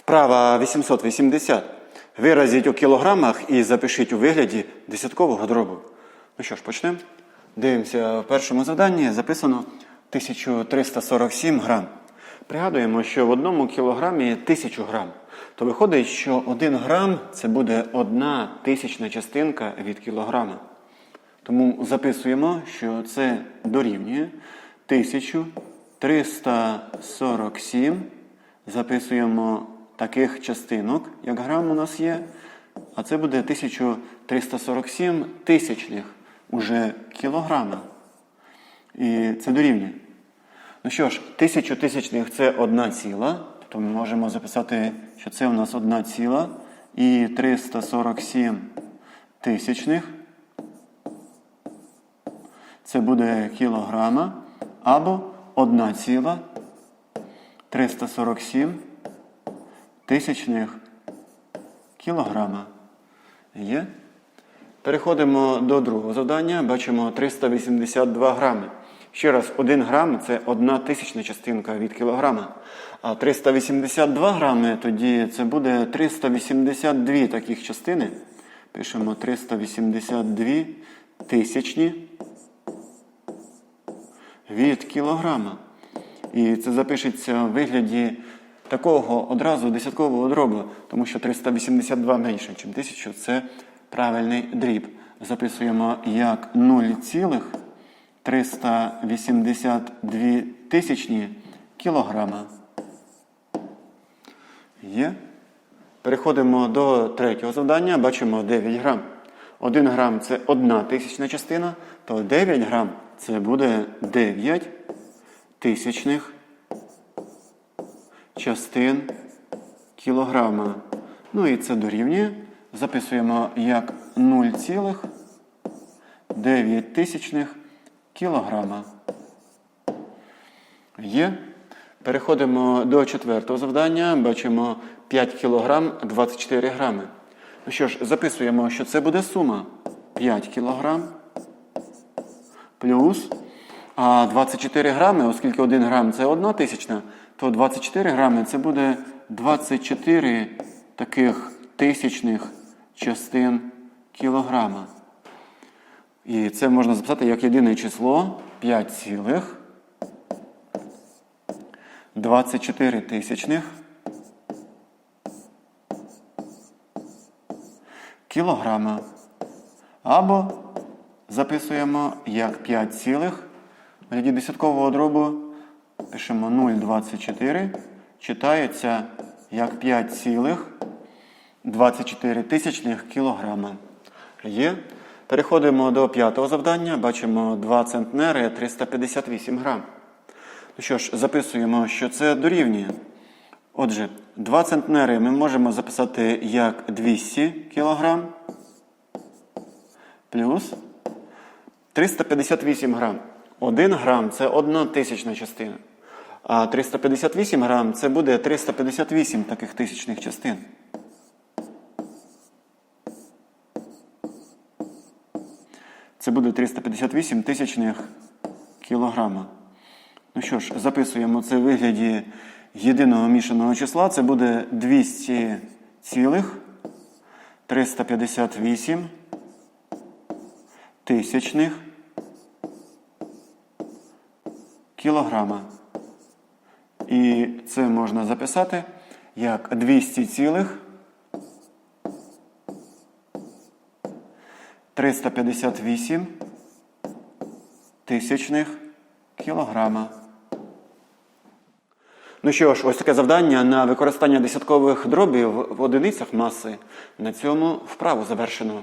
Вправа 880. Виразіть у кілограмах і запишіть у вигляді десяткового дробу. Ну що ж, почнемо. Дивимося, в першому завданні записано 1347 грам. Пригадуємо, що в одному кілограмі 1000 грам. То виходить, що 1 грам це буде одна тисячна частинка від кілограма. Тому записуємо, що це дорівнює 1347. Записуємо таких частинок, як грам у нас є. А це буде 1347 тисячних уже кілограма. І це дорівнює. Ну що ж, тисячу тисячних це одна ціла. Тобто ми можемо записати, що це у нас одна ціла. І 347 тисячних. Це буде кілограма. Або 1 ціла 347 тисячних кілограма. Є? Переходимо до другого завдання. Бачимо 382 грами. Ще раз, 1 грам це одна тисячна частинка від кілограма. А 382 грами тоді це буде 382 таких частини. Пишемо 382 тисячні від кілограма. І це запишеться в вигляді такого одразу десяткового дробу, тому що 382 менше, ніж 1000 це правильний дріб. Записуємо як 0,382 тисячні кілограма. Є. Переходимо до третього завдання. Бачимо 9 грам. 1 грам це одна тисячна частина, то 9 грам це буде 9 тисячних частин кілограма. Ну і це дорівнює. Записуємо як 0,9 кілограма. Є. Переходимо до четвертого завдання. Бачимо 5 кілограм 24 грами. Ну що ж, записуємо, що це буде сума 5 кілограм плюс а 24 грами, оскільки 1 грам це 1 тисячна, то 24 грами це буде 24 таких тисячних частин кілограма. І це можна записати як єдине число 5 цілих 24 тисячних кілограма. Або записуємо як 5 цілих. В десяткового дробу пишемо 0,24. Читається як 5 цілих 24 тисячних кілограма. Є. Переходимо до п'ятого завдання. Бачимо 2 центнери 358 грам. Ну що ж, записуємо, що це дорівнює. Отже, 2 центнери ми можемо записати як 200 кг плюс 358 грам. 1 грам це одна тисячна частина. А 358 грам це буде 358 таких тисячних частин. Це буде 358 тисячних кілограма. Ну що ж, записуємо це в вигляді єдиного мішаного числа. Це буде 200 цілих 358 тисячних кілограма. І це можна записати як 200 цілих 358 тисячних кілограма. Ну що ж, ось таке завдання на використання десяткових дробів в одиницях маси. На цьому вправу завершено.